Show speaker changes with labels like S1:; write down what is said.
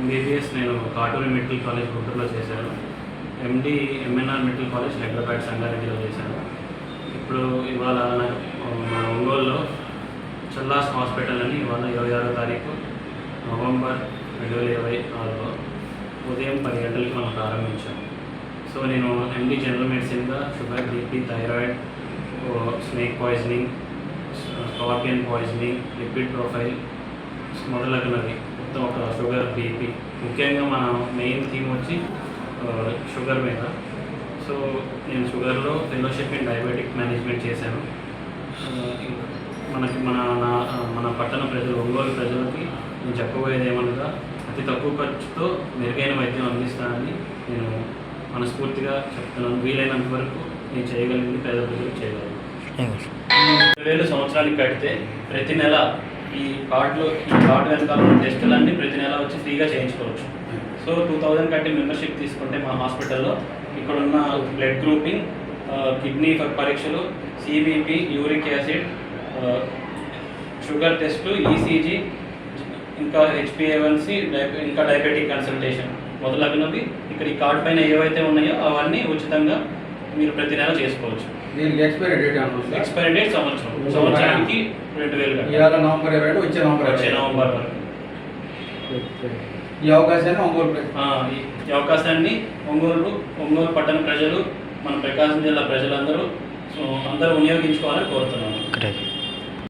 S1: MBBS నేను Katuri medical college గుంటూరులో చేశాను. MD MNR medical college Hyderabad సంగారెడ్డిలో చేశాను. ఇప్పుడు ఇవాళ మా ఒంగోలు సుల్లాస్ హాస్పిటల్ అని ఇవాళ ఇరవై ఆరో తారీఖు నవంబర్ రెండు వేల ఇరవై ఆరులో ఉదయం పది గంటలకి మనం ప్రారంభించాము సో నేను MD general మెడిసిన్గా sugar BP thyroid snake poisoning scorpion poisoning lipid profile మొదలగునవి. మొత్తం ఒక షుగర్ బీపీ ముఖ్యంగా మన మెయిన్ థీమ్ వచ్చి షుగర్ మీద. సో నేను షుగర్లో ఫెలోషిప్ ఇన్ డయాబెటిక్ మేనేజ్మెంట్ చేశాను. మనకి మన నా- మన పట్టణ ప్రజలు ఒంగోలు ప్రజలకి నేను చెప్పబోయేది ఏమనగా అతి తక్కువ ఖర్చుతో మెరుగైన వైద్యం అందిస్తానని నేను మనస్ఫూర్తిగా చెప్తున్నాను. వీలైనంత వరకు నేను చేయగలిగింది పేద ప్రజలకు చేయగలను. ఇరవై వేలు సంవత్సరానికి కడితే ప్రతి నెల ఈ కార్డులో ఈ కార్డు వెనకాల ఉన్న టెస్టులన్నీ ప్రతి నెల వచ్చి ఫ్రీగా చేయించుకోవచ్చు. సో టూ థౌజండ్ కట్టి మెంబర్షిప్ తీసుకుంటే మా హాస్పిటల్లో ఇక్కడ ఉన్న బ్లడ్ గ్రూపింగ్ కిడ్నీ పరీక్షలు CBP uric acid sugar test ECG ఇంకా హెచ్పిఏవన్సి ఇంకా డయాబెటిక్ కన్సల్టేషన్ మొదలగునవి ఇక్కడ ఈ కార్డు పైన ఏవైతే ఉన్నాయో అవన్నీ ఉచితంగా మీరు ప్రతి నెల చేసుకోవచ్చు.
S2: Expiry date?
S1: ఎక్స్పైరీ డేట్ సంవత్సరం. సంవత్సరానికి రెండు వేలు
S2: నవంబర్ ఇరవై వచ్చే నవంబర్
S1: వచ్చే నవంబర్ వరకు.
S2: ఈ అవకాశాన్ని ఒంగోలు
S1: ఈ అవకాశాన్ని ఒంగోలు ఒంగోలు పట్టణ ప్రజలు మన ప్రకాశం జిల్లా ప్రజలందరూ సో అందరూ వినియోగించుకోవాలని కోరుతున్నాను.
S3: కరెక్ట్.